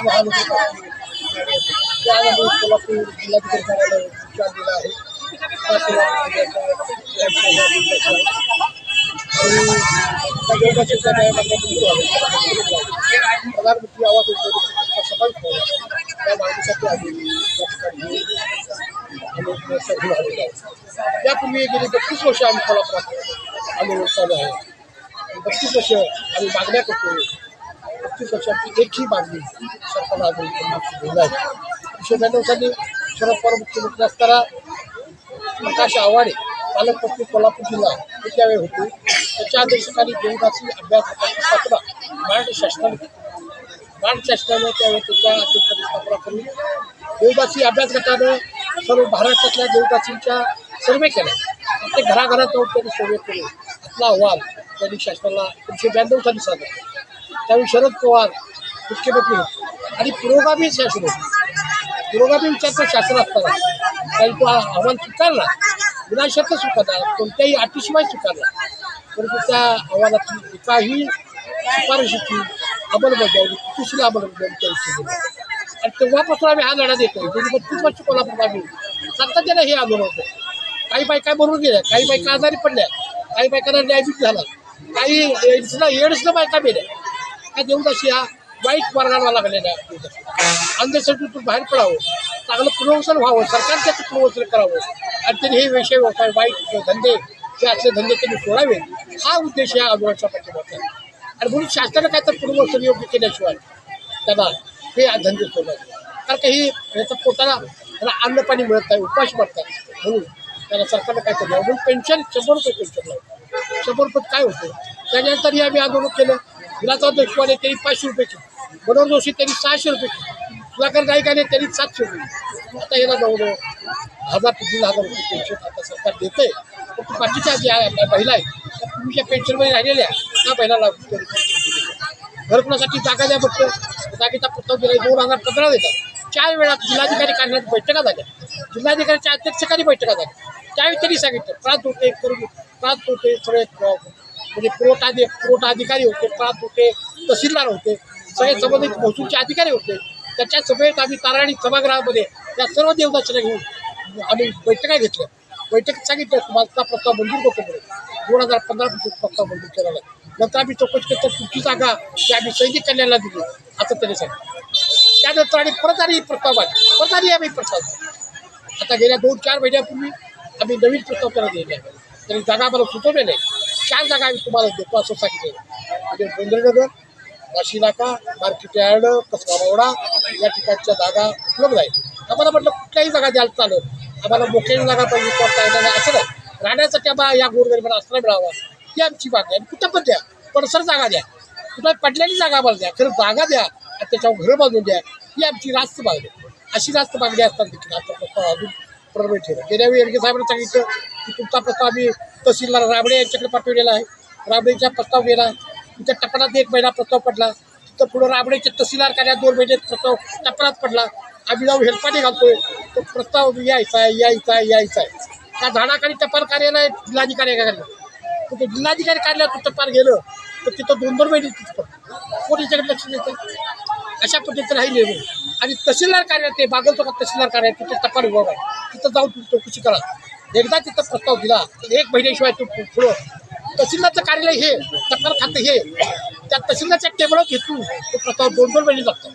महानगरपालिका त्यामध्ये कोल्हापूर जिल्हाधिकारी कार्यालय विचार दिला आहे पाच लाख रुपयाचा यांचा या दिवसाचा आहे. आणि त्या योगाच्या कार्यालयामध्ये प्रधानमंत्री आवाज योजनेचा समावेश होता या मागणीसाठी आम्ही वर्षाची एकही मागणी सरकारला आजपर्यंत दिली नाही एकशे ब्याण्णव शरद पवार मुख्यमंत्री असताना प्रकाश आव्हाडे पालकमंत्री कोल्हापूर जिल्हा हे त्यावेळी होते त्याच्या अध्यक्षकाली देवदासी अभ्यास स्थापना महाराष्ट्र शासनाने केली. महाराष्ट्र शासनाने त्यावेळी त्याच्या अध्यक्षाची स्थापना करून देवदासी अभ्यास गटानं सर्व महाराष्ट्रातल्या देवदासींच्या सर्वे केला प्रत्येक घराघरात जाऊन त्यांनी सर्वे केले. आपला अहवाल त्यांनी शासनाला एकोणीशे ब्याण्णव साली सादर केला. त्यावेळी शरद पवार मुख्यमंत्री होते. आणि पुरोगामी शासन होते. पुरोगामी विचारचं शासन असताना त्यांनी तो अहवाल स्वीकारला. विनाशर्थ स्वीकारला. कोणत्याही अटीशिवाय स्वीकारला. परंतु त्या अहवालाची एकाही शिफारशीची अंमलबजावणी कृतीशील अंमलबजावणी त्या आणि तेव्हापासून आम्ही हा लढा देतो गेली बत्तीस वर्ष कोल्हापूर आम्ही सातत्यानं हे आंदोलन होतं. काही बायका मरून गेल्या. काही बायका आजारी पडल्या. काही बायकांना डायबिटीस झाला काही एड्सला एड्सला बायका मेल्या. त्या देवदाशी हा? वाईट मार्गाला लागलेला आहे. देवदासी अंधश्रद्धेतून बाहेर पडावं. चांगलं पुनर्वसन व्हावं. सरकार त्याचं पुनर्वसन करावं. आणि त्यांनी हे विषय व्यवसाय वाईट धंदे जे असले धंदे त्यांनी सोडावे. हा उद्देश या आंदोलनाच्या पाठीमागचा आहे. आणि म्हणून शासनानं काय तर पुनर्वसन योग्य केल्याशिवाय त्यांना हे धंदे सोडावे कारण काही याचा पोटाला त्याला अन्न पाणी मिळत नाही उपाश मारतात. म्हणून त्याला सरकारनं काय केलं? म्हणून पेन्शन शंभर रुपये पेन्शन लावतो शंभर रुपये काय होतं? त्याच्यानंतर आम्ही आंदोलन केलं. विलासराव देशपांडे त्यांनी पाचशे रुपये केले मनोहर जोशी त्यांनी सहाशे रुपये केले सुधाकर नाईक आले त्यांनी सातशे रुपये आता याला जवळ हजार ते दीड हजार रुपये पेन्शन आता सरकार देते पण बाकीच्या ज्या महिला आहेत त्या पूर्वीच्या पेन्शनमध्ये राहिलेल्या त्या महिलाला घरकुलासाठी जागा द्या बघतो जागेचा प्रस्ताव दिला दोन हजार पंधरा देतात. चार वेळा जिल्हाधिकारी कार्यालयात बैठका झाल्या. जिल्हाधिकाऱ्याच्या अध्यक्षकाने बैठका झाल्या. त्यावेळी त्यांनी सांगितलं त्रास होते करून त्रास होते सगळे म्हणजे पुरवठा अधि अधिकारी होते प्रांत होते तहसीलदार होते सगळे संबंधित महसूलचे अधिकारी होते. त्याच्या सभेत आम्ही ताराणी सभागृहामध्ये त्या सर्व देवदर्शना घेऊन आम्ही बैठका घेतल्या. बैठकीत सांगितलं तुम्हाला प्रस्ताव मंजूर करतो म्हणून. दोन हजार पंधरापासून प्रस्ताव मंजूर केलेला आहे नंतर आम्ही चौकशी केली तर तुमची जागा जी आम्ही सैनिक कल्याणला दिली असं त्याने सांगितलं. त्यानंतर आणि परत आणि प्रस्ताव आले परत आली आम्ही प्रस्ताव आता गेल्या दोन चार महिन्यापूर्वी आम्ही नवीन प्रस्ताव त्याला दिले आहे. त्यांनी जागा आम्हाला सुचवले नाही चार जागा आम्ही तुम्हाला देतो असं सांगितलं. म्हणजे गोंधळनगर वाशी नाका मार्केट यार्ड कसबा या ठिकाणच्या जागा उपलब्ध आहेत. आम्हाला म्हटलं कुठल्याही जागा द्यायला चालेल. आम्हाला मोकळी जागा पाहिजे किंवा काय असं नाही. राहण्यासाठी आम्हाला या गोरगरिबांना असला मिळावा ही आमची मागणी आहे. आणि कुठं पण द्या परसर जागा द्या. कुठं पडलेली जागा आम्हाला द्या खरं जागा द्या आणि त्याच्यावर घरं बांधून द्या ही आमची रास्त मागणी अशी रास्त मागणी असताना देखील आता प्रस्ताव अजून प्रलंबित ठेवला. गेल्या वेळी एरगे सांगितलं तुमचा प्रस्ताव आम्ही तहसीलदार राबडे यांच्याकडे पाठवलेला आहे. राबडेचा प्रस्ताव गेला. तिथं टपणात एक महिना प्रस्ताव पडला. तिथं पुढं राबडेच्या तहसीलदार कार्यात दोन महिने प्रस्ताव टपणात पडला. आम्ही जाऊन हेल्पाने घालतोय. तो प्रस्ताव यायचा आहे यायचा आहे यायचा आहे. त्या झाडाखाली टपाल कार्यालय जिल्हाधिकारी कार्यालय तर ते जिल्हाधिकारी कार्यालयात टपाल गेलं तर तिथं दोन दोन महिने तिथं पडतं कोण याच्याकडे लक्ष देतं अशा पद्धतीचं राहिले आणि तहसीलदार कार्यालय ते बागलचौकात तहसीलदार कार्यालय तिथे टपाल विभाग आहे. तिथं जाऊन तुम्ही चौकशी करा. एकदा तिथं प्रस्ताव दिला एक महिन्याशिवाय तू पुढं तहसीलदारचं कार्यालय हे तक्रार खातं हे त्या तहसीलदारच्या टेबलवर घेतून तो प्रस्ताव दोन दोन महिने लागतो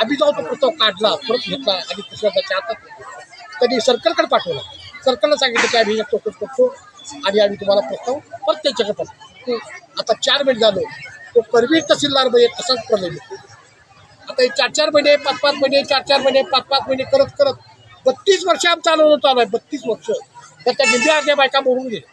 आम्ही जाऊन तो प्रस्ताव काढला परत घेतला आणि तहसीलदारच्या हातात त्यांनी सर्कलकडे पाठवला. सर्कलला सांगितलं की आम्ही चौकशी करतो आणि आम्ही तुम्हाला प्रस्ताव परत त्यांच्याकडे पाठवतो. आता चार महिने झालो. तो करवीर तहसीलदारमध्ये तसाच प्रलय. आता हे चार चार महिने पाच पाच महिने चार चार महिने पाच पाच महिने करत करत बत्तीस वर्ष आमचा आंदोलन चालू आहे बत्तीस वर्ष. तर त्या निंब्या अर्ध्या बायका मरून गेल्या.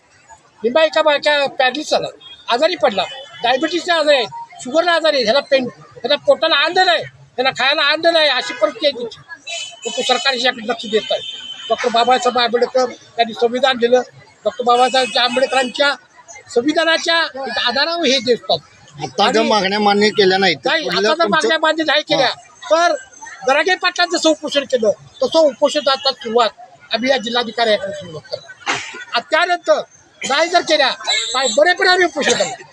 निंबा एका बायका पॅरलिस झाला आजारी पडला. डायबिटीसचा आजारी आहे शुगरला आजारी आहे ह्याला पेन ह्याला पोटाला आंदण आहे ह्याला खायला आंदण आहे अशी परिस्थिती आहे तिची. तो सरकार याकडे लक्ष देत आहे. डॉक्टर बाबासाहेब आंबेडकर यांनी संविधान दिलं. डॉक्टर बाबासाहेब आंबेडकरांच्या संविधानाच्या आधारावर हे देतात. आता मागण्या मान्य केल्या नाहीत आता जर मागण्या मान्य नाही केल्या तर दरागे पाटलात जसं उपोषण केलं तसं उपोषण आता सुरुवात आम्ही या जिल्हाधिकाऱ्याकडे सुरुवात करतो आणि त्यानंतर नाही जर केल्या काय बरेपर्यंत आम्ही उपोषण करणार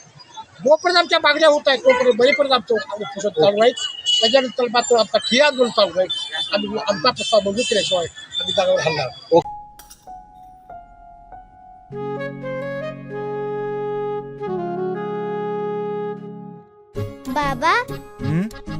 जोपर्यंत आमच्या मागण्या होत आहेत तोपर्यंत बरेपर्यंत आमचं उपोषण चालू राहील त्याच्यानंतर मात्र आता ठिय्या आंदोलन चालू आहे आम्ही आमचा प्रस्ताव मंजूर केल्याशिवाय आम्ही जागावर नाही. बाबा हं?